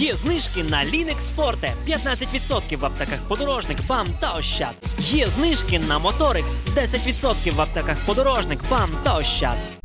Є знижки на Linux Forte 15% в аптеках подорожник, БАМ та Ощад. Є знижки на Motorix 10% в аптеках подорожник, БАМ та Ощад.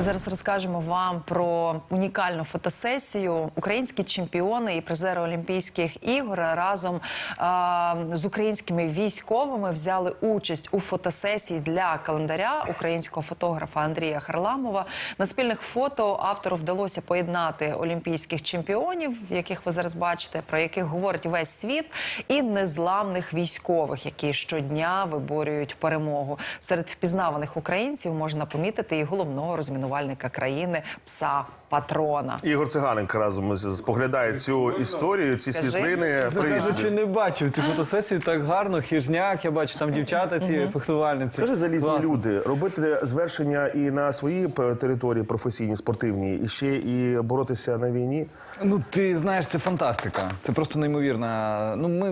Зараз розкажемо вам про унікальну фотосесію. Українські чемпіони і призери Олімпійських ігор разом а, з українськими військовими взяли участь у фотосесії для календаря українського фотографа Андрія Харламова. На спільних фото автору вдалося поєднати олімпійських чемпіонів, яких ви зараз бачите, про яких говорить весь світ, і незламних військових, які щодня виборюють перемогу. Серед впізнаваних українців можна помітити і головного розмінувальника країни пса патрона. Ігор Циганенко разом споглядає цю історію, ці Скажи. світлини. Чесно Привіт. кажучи, не бачив цю фотосесію так гарно. Хижняк, я бачу там дівчата, ці фехтувальниці. Скажи, залізні Класно. люди, робити звершення і на своїй п- території професійній, спортивній, і ще і боротися на війні. Ну ти знаєш, це фантастика. Це просто неймовірна. Ну ми,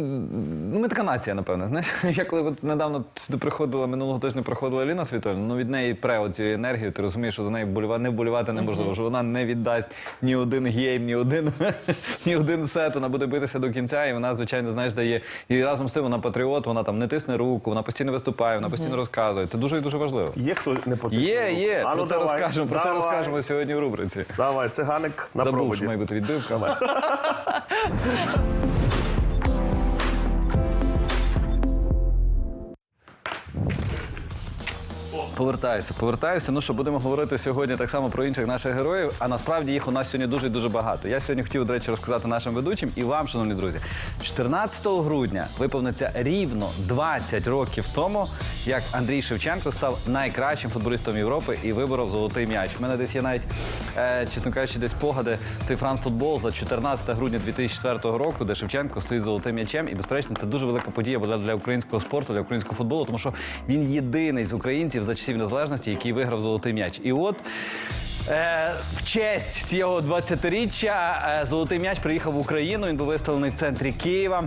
ну, ми така нація, напевно. Знаєш, я коли от недавно сюди приходила минулого тижня, приходила Ліна Світольна, ну від неї пре оцю енергію. Ти розумієш, що за нею вболівати, не вболівати неможливо, що вона не віддасть ні один гейм, ні один, ні один сет. Вона буде битися до кінця, і вона, звичайно, знаєш, дає. І разом з тим вона патріот, вона там не тисне руку, вона постійно виступає, вона постійно розказує. Це дуже і дуже важливо. Є хто не потисне Є, руку? є. А Про ну, це давай, розкажемо. Про це давай. розкажемо сьогодні в рубриці. Давай, циганик на Забув, проводі. що має бути відбивка. Повертаюся, повертаюся. Ну що будемо говорити сьогодні так само про інших наших героїв. А насправді їх у нас сьогодні дуже дуже багато. Я сьогодні хотів, до речі, розказати нашим ведучим і вам, шановні друзі. 14 грудня виповниться рівно 20 років тому, як Андрій Шевченко став найкращим футболістом Європи і виборов золотий м'яч. У мене десь є навіть, е, чесно кажучи, десь погади цей Франс футбол за 14 грудня 2004 року, де Шевченко стоїть золотим м'ячем. І безперечно, це дуже велика подія була для українського спорту, для українського футболу, тому що він єдиний з українців за часів незалежності, який виграв золотий м'яч. І от. Е, в честь цього 20-річчя е, золотий м'яч приїхав в Україну. Він був виставлений в центрі Києва.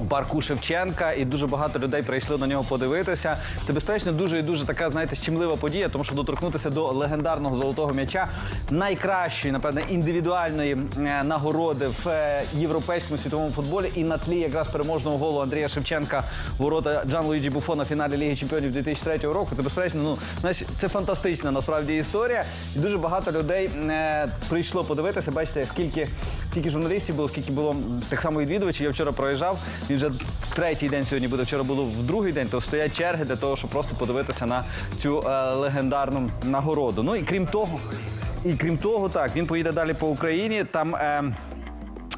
У парку Шевченка, і дуже багато людей прийшли на нього подивитися. Це безперечно дуже і дуже така, знаєте, щемлива подія, тому що доторкнутися до легендарного золотого м'яча найкращої, напевне, індивідуальної е, нагороди в е, європейському світовому футболі і на тлі якраз переможного голу Андрія Шевченка ворота Джан Луїджі Буфона фіналі Ліги Чемпіонів 2003 року. Це безперечно, ну знаєш, це фантастична насправді історія. І дуже багато людей е, прийшло подивитися. Бачите, скільки, скільки журналістів було, скільки було так само відвідувачів. Я вчора проїжджав. Він вже третій день сьогодні буде. Вчора було в другий день, то стоять черги для того, щоб просто подивитися на цю е, легендарну нагороду. Ну і крім того, і крім того, так він поїде далі по Україні. Там. Е,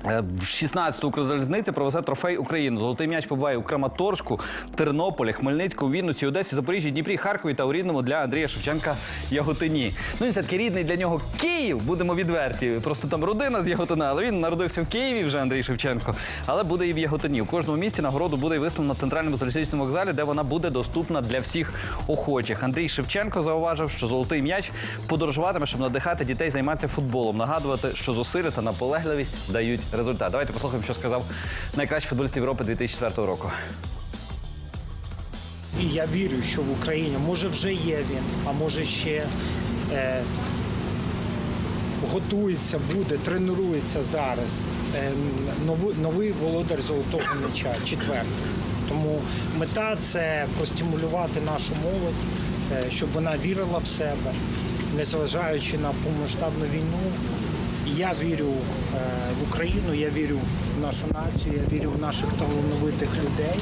16-ту Укрзалізниця провезе трофей Україну. Золотий м'яч побуває у Краматорську, Тернополі, Хмельницьку, Вінниці, Одесі, Запоріжжі, Дніпрі, Харкові та у рідному для Андрія Шевченка Яготині. Ну і все-таки рідний для нього Київ, будемо відверті. Просто там родина з Яготина, але він народився в Києві вже Андрій Шевченко, але буде і в Яготині. У кожному місці нагороду буде виставлена на центральному залізничному вокзалі, де вона буде доступна для всіх охочих. Андрій Шевченко зауважив, що золотий м'яч подорожуватиме, щоб надихати дітей займатися футболом, нагадувати, що зусилля та наполегливість дають результат. Давайте послухаємо, що сказав найкращий футболіст Європи 2004 року. І я вірю, що в Україні може вже є він, а може ще е, готується, буде, тренується зараз. Е, новий, новий володар золотого м'яча, четвертий. Тому мета це простимулювати нашу молодь, е, щоб вона вірила в себе, незважаючи на повномасштабну війну. Я вірю е, в Україну, я вірю в нашу націю, я вірю в наших талановитих людей.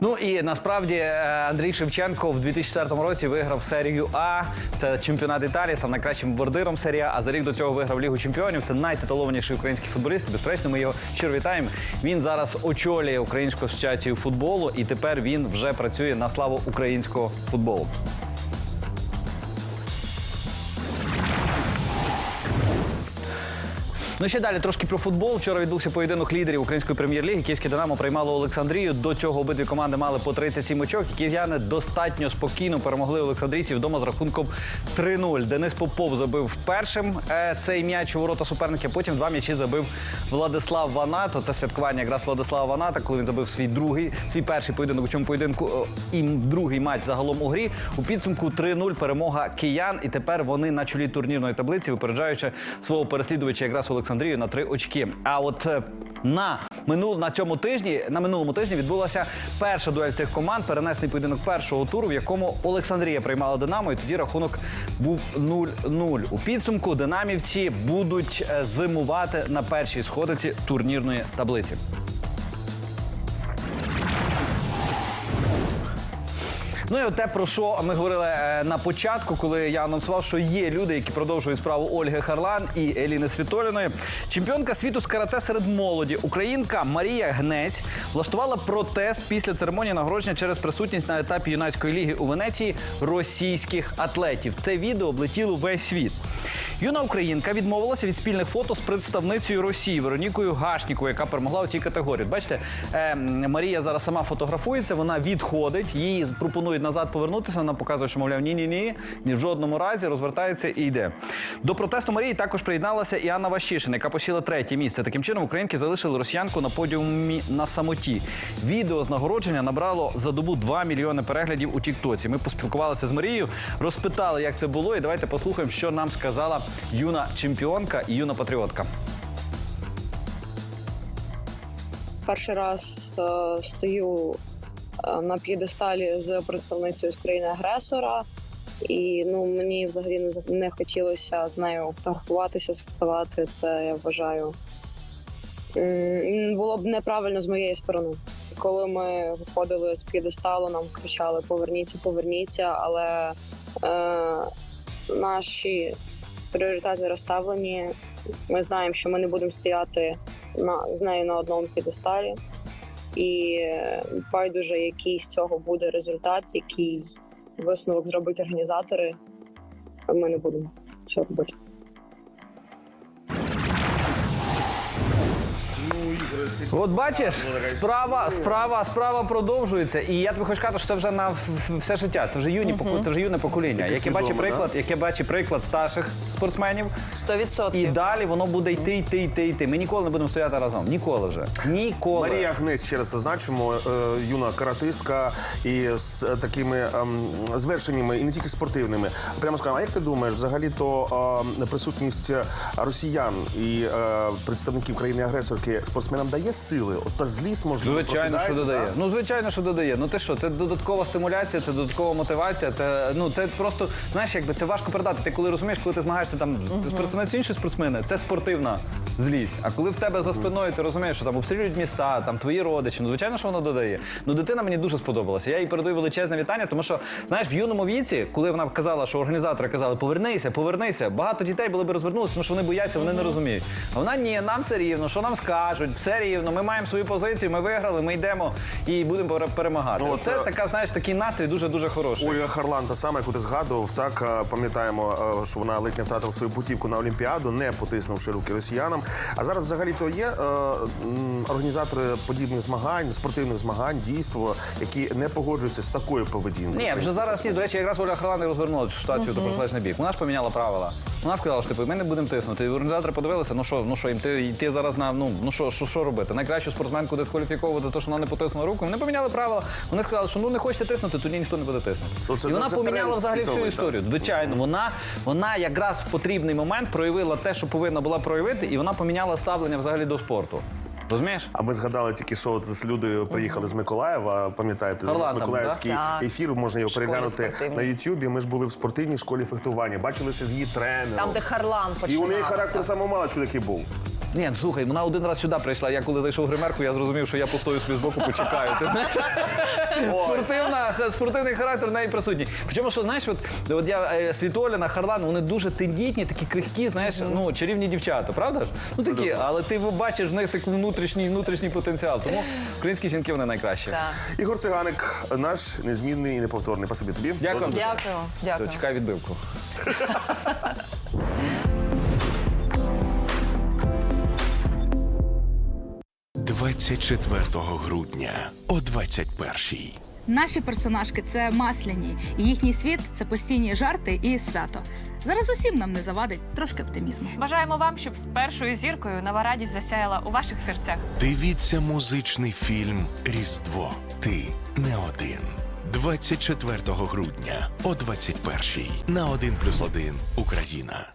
Ну і насправді е, Андрій Шевченко в 2004 році виграв серію А. Це чемпіонат Італії, став найкращим бордиром серії А. А за рік до цього виграв Лігу чемпіонів. Це найтитулованіший український футболіст. Безперечно, ми його щиро вітаємо. Він зараз очолює Українську асоціацію футболу, і тепер він вже працює на славу українського футболу. Ну ще далі трошки про футбол. Вчора відбувся поєдинок лідерів української прем'єр-ліги. Київське Динамо приймало Олександрію. До цього обидві команди мали по 37 очок. І київ'яни достатньо спокійно перемогли олександрійців вдома з рахунком 3-0. Денис Попов забив першим е, цей м'яч у ворота суперника. Потім два м'ячі забив Владислав Ванат. Це святкування якраз Владислава Ваната, коли він забив свій другий, свій перший поєдинок у цьому поєдинку і другий матч загалом у грі. У підсумку 3-0 перемога киян. І тепер вони на чолі турнірної таблиці, випереджаючи свого переслідувача якраз Олександрію на три очки. А от е, на минул на цьому тижні, на минулому тижні відбулася перша дуель цих команд, перенесений поєдинок першого туру, в якому Олександрія приймала Динамо, і тоді рахунок був 0-0. У підсумку динамівці будуть е, зимувати на першій сходиці турнірної таблиці. Ну і те, про що ми говорили е, на початку, коли я анонсував, що є люди, які продовжують справу Ольги Харлан і Еліни Світоліної. Чемпіонка світу з карате серед молоді, українка Марія Гнець влаштувала протест після церемонії нагородження через присутність на етапі юнацької ліги у Венеції російських атлетів. Це відео облетіло весь світ. Юна українка відмовилася від спільних фото з представницею Росії Веронікою Гашніковою, яка перемогла у цій категорії. Бачите, е, Марія зараз сама фотографується, вона відходить, їй пропонують назад повернутися. Вона показує, що мовляв, ні, ні, ні, ні в жодному разі розвертається і йде. До протесту Марії також приєдналася і Анна Ващишина, яка посіла третє місце. Таким чином, українки залишили росіянку на подіумі на самоті. Відео з нагородження набрало за добу 2 мільйони переглядів у Тіктоці. Ми поспілкувалися з Марією, розпитали, як це було, і давайте послухаємо, що нам сказала юна чемпіонка і юна патріотка. перший раз е, стою е, на п'єдесталі з представницею з країни агресора, і ну мені взагалі не, не хотілося з нею фотографуватися, ставати. Це я вважаю м, було б неправильно з моєї сторони. Коли ми виходили з п'єдесталу, нам кричали Поверніться, поверніться, але е, наші пріоритети розставлені. Ми знаємо, що ми не будемо стояти на, з нею на одному підесталі. І байдуже, який з цього буде результат, який висновок зробить організатори. Ми не будемо цього робити. От бачиш, справа, справа, справа продовжується. І я тобі хочу сказати, що це вже на все життя. Це вже юні поку- це вже юне покоління, Яке яке бачить свідоме, приклад, яке бачить приклад старших спортсменів. 100%. І далі воно буде йти, йти, йти, йти. Ми ніколи не будемо стояти разом. Ніколи вже. Ніколи. Марія Гнець, ще раз зазначимо, е, юна каратистка і з е, такими ем, звершеннями, і не тільки спортивними. Прямо скажемо, а як ти думаєш, взагалі то е, присутність росіян і е, представників країни-агресорки спортсменам дає сили? От та злість можливо Звичайно, що прокидається, додає. да? Ну звичайно, що додає. Ну ти що, це додаткова стимуляція, це додаткова мотивація. Це ну це просто знаєш, якби це важко передати. Ти коли розумієш, коли ти змагаєшся там з представницею іншої спортсмени, це спортивна злість. А коли в тебе за спиною ти розумієш, що там обстрілюють міста, там твої родичі, ну звичайно, що воно додає. Ну дитина мені дуже сподобалася. Я їй передаю величезне вітання, тому що знаєш, в юному віці, коли вона казала, що організатори казали, повернися, повернися, багато дітей були б розвернулися, тому що вони бояться, вони не розуміють. А вона ні, нам все рівно, що нам скажуть, все рівно. Ми маємо свою позицію, ми виграли, ми йдемо і будемо перемагати. Ну, це е, така, знаєш, такий настрій дуже дуже хороший. Ольга Харлан, та сама, яку ти згадував, так е, пам'ятаємо, е, що вона ледь не втратила свою путівку на Олімпіаду, не потиснувши руки росіянам. А зараз взагалі то є е, організатори подібних змагань, спортивних змагань, дійство, які не погоджуються з такою поведінкою. Ні, вже зараз ні. До речі, якраз Оля Харлан і розвернула цю ситуацію до протилежний бік. Вона ж поміняла правила. Вона сказала, що типу, ми не будемо тиснути. І організатори подивилися, ну що, ну що, їм ти, йти зараз на ну, ну що, що, що робити? Найкращу спортсменку дискваліфіковувати, то що вона не потиснула руку. Вони поміняли правила. Вони сказали, що ну не хочете тиснути, тоді ніхто не буде тиснути. Ну, це- і вона це поміняла тренд взагалі всю світовий, історію. Звичайно, вона, вона якраз в потрібний момент проявила те, що повинна була проявити, і вона поміняла ставлення взагалі до спорту. Розумієш? А ми згадали тільки, що от з Людою приїхали з Миколаєва. Пам'ятаєте, Орлан там, Миколаївський да? Ефір. Можна його переглянути на Ютубі. Ми ж були в спортивній школі фехтування. Бачилися з її тренером. Там, де Харлан І починав. у неї характер самого маличку такий був. Ні, слухай, вона один раз сюди прийшла. Я коли зайшов в гримерку, я зрозумів, що я постою собі збоку, почекаю. Ти знаєш? Спортивна, спортивний характер в неї присутній. Причому, що знаєш, от, от я е, Світоліна, Харлан, вони дуже тендітні, такі крихкі, знаєш, ну чарівні дівчата, правда ж? Ну такі, але ти бачиш в них такий внутрішній внутрішній потенціал. Тому українські жінки вони найкращі. Так. Ігор Циганик, наш незмінний і неповторний. Спасибі тобі. Дякую. Дякую, дякую. Все, чекай відбивку. 24 грудня о 21-й. Наші персонажки це масляні, і їхній світ це постійні жарти і свято. Зараз усім нам не завадить трошки оптимізму. Бажаємо вам, щоб з першою зіркою нова радість засяяла у ваших серцях. Дивіться музичний фільм Різдво. Ти не один. 24 грудня о 21-й на 1+,1 Україна.